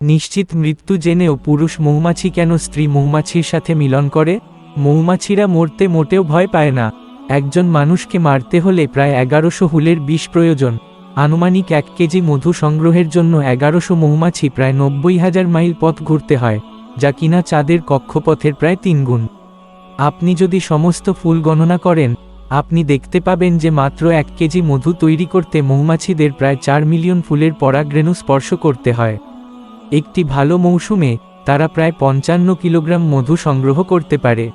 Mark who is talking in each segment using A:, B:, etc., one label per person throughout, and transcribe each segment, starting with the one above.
A: নিশ্চিত মৃত্যু জেনেও পুরুষ মৌমাছি কেন স্ত্রী মৌমাছির সাথে মিলন করে? মৌমাছিরা মরতে মোটেও ভয় পায় না। একজন মানুষকে মারতে হলে প্রায় এগারোশো হুলের বিষ প্রয়োজন। আনুমানিক এক কেজি মধু সংগ্রহের জন্য এগারোশো মৌমাছি প্রায় নব্বই হাজার মাইল পথ ঘুরতে হয়, যা কিনা চাঁদের কক্ষপথের প্রায় তিনগুণ আপনি যদি সমস্ত ফুল গণনা করেন, আপনি দেখতে পাবেন যে মাত্র এক কেজি মধু তৈরি করতে মৌমাছিদের প্রায় চার মিলিয়ন ফুলের পরাগরেণু স্পর্শ করতে হয়। একটি ভালো মৌসুমে তারা প্রায় পঞ্চান্ন কিলোগ্রাম মধু সংগ্রহ করতে পারে।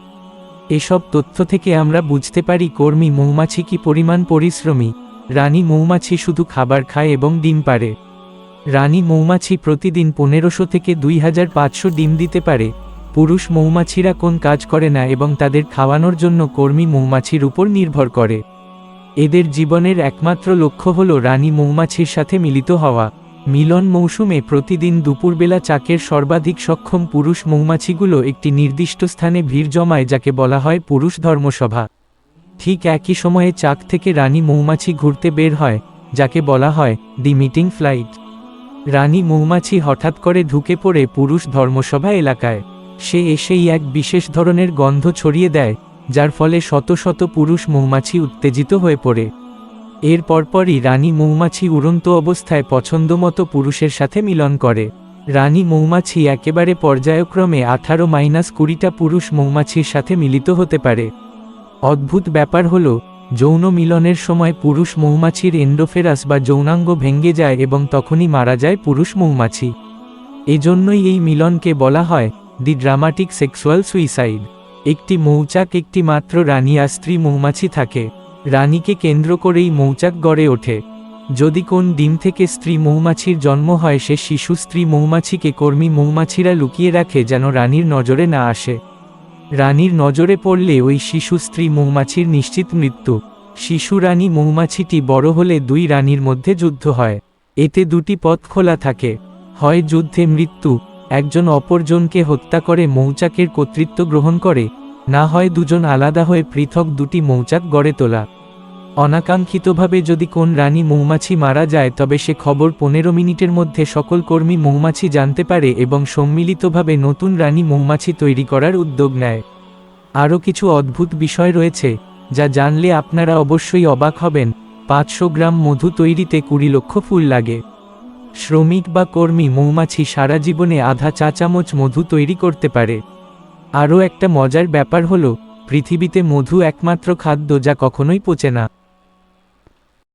A: এসব তথ্য থেকে আমরা বুঝতে পারি কর্মী মৌমাছি কি পরিমাণ পরিশ্রমী। রানী মৌমাছি শুধু খাবার খায় এবং ডিম পারে রানী মৌমাছি প্রতিদিন পনেরোশো থেকে দুই হাজার পাঁচশো ডিম দিতে পারে। পুরুষ মৌমাছিরা কোন কাজ করে না এবং তাদের খাওয়ানোর জন্য কর্মী মৌমাছির উপর নির্ভর করে। এদের জীবনের একমাত্র লক্ষ্য হল রানী মৌমাছির সাথে মিলিত হওয়া। মিলন মৌসুমে প্রতিদিন দুপুরবেলা চাকের সর্বাধিক সক্ষম পুরুষ মৌমাছিগুলো একটি নির্দিষ্ট স্থানে ভিড় জমায় যাকে বলা হয় পুরুষ ধর্মসভা। ঠিক একই সময়ে চাক থেকে রানী মৌমাছি ঘুরতে বের হয়, যাকে বলা হয় দি মিটিং ফ্লাইট। রানী মৌমাছি হঠাৎ করে ঢুকে পড়ে পুরুষ ধর্মসভা এলাকায়। সে এসেই এক বিশেষ ধরনের গন্ধ ছড়িয়ে দেয়, যার ফলে শত শত পুরুষ মৌমাছি উত্তেজিত হয়ে পড়ে। এর পরপরই রানী মৌমাছি উড়ন্ত অবস্থায় পছন্দমতো পুরুষের সাথে মিলন করে। রানী মৌমাছি একেবারে পর্যায়ক্রমে আঠারো মাইনাস কুড়িটা পুরুষ মৌমাছির সাথে মিলিত হতে পারে। অদ্ভুত ব্যাপার হল, যৌন মিলনের সময় পুরুষ মৌমাছির এন্ডোফেরাস বা যৌনাঙ্গ ভেঙ্গে যায় এবং তখনই মারা যায় পুরুষ মৌমাছি। এজন্যই এই মিলনকে বলা হয়, দি ড্রামাটিক সেক্সুয়াল সুইসাইড। একটি মৌচাক একটি মাত্র রানী আর স্ত্রী মৌমাছি থাকে। রানীকে কেন্দ্র করেই মৌচাক গড়ে ওঠে। যদি কোন ডিম থেকে স্ত্রী মৌমাছির জন্ম হয়, সে শিশু স্ত্রী মৌমাছিকে কর্মী মৌমাছিরা লুকিয়ে রাখে যেন রানীর নজরে না আসে। রানীর নজরে পড়লে ওই শিশু স্ত্রী মৌমাছির নিশ্চিত মৃত্যু। শিশু রানী মৌমাছিটি বড় হলে দুই রানীর মধ্যে যুদ্ধ হয়। এতে দুটি পথ খোলা থাকে। হয় যুদ্ধে মৃত্যু, একজন অপরজনকে হত্যা করে মৌচাকের কর্তৃত্ব গ্রহণ করে না হয় দুজন আলাদা হয়ে পৃথক দুটি মৌচাক গড়ে তোলা। অনাকাঙ্ক্ষিতভাবে যদি কোন রানী মৌমাছি মারা যায়, তবে সে খবর পনেরো মিনিটের মধ্যে সকল কর্মী মৌমাছি জানতে পারে এবং সম্মিলিতভাবে নতুন রানী মৌমাছি তৈরি করার উদ্যোগ নেয়। আরও কিছু অদ্ভুত বিষয় রয়েছে, যা জানলে আপনারা অবশ্যই অবাক হবেন। পাঁচশো গ্রাম মধু তৈরিতে কুড়ি লক্ষ ফুল লাগে। শ্রমিক বা কর্মী মৌমাছি সারা জীবনে আধা চা চামচ মধু তৈরি করতে পারে। আরও একটা মজার ব্যাপার হলো পৃথিবীতে মধু একমাত্র খাদ্য যা কখনোই পচে না।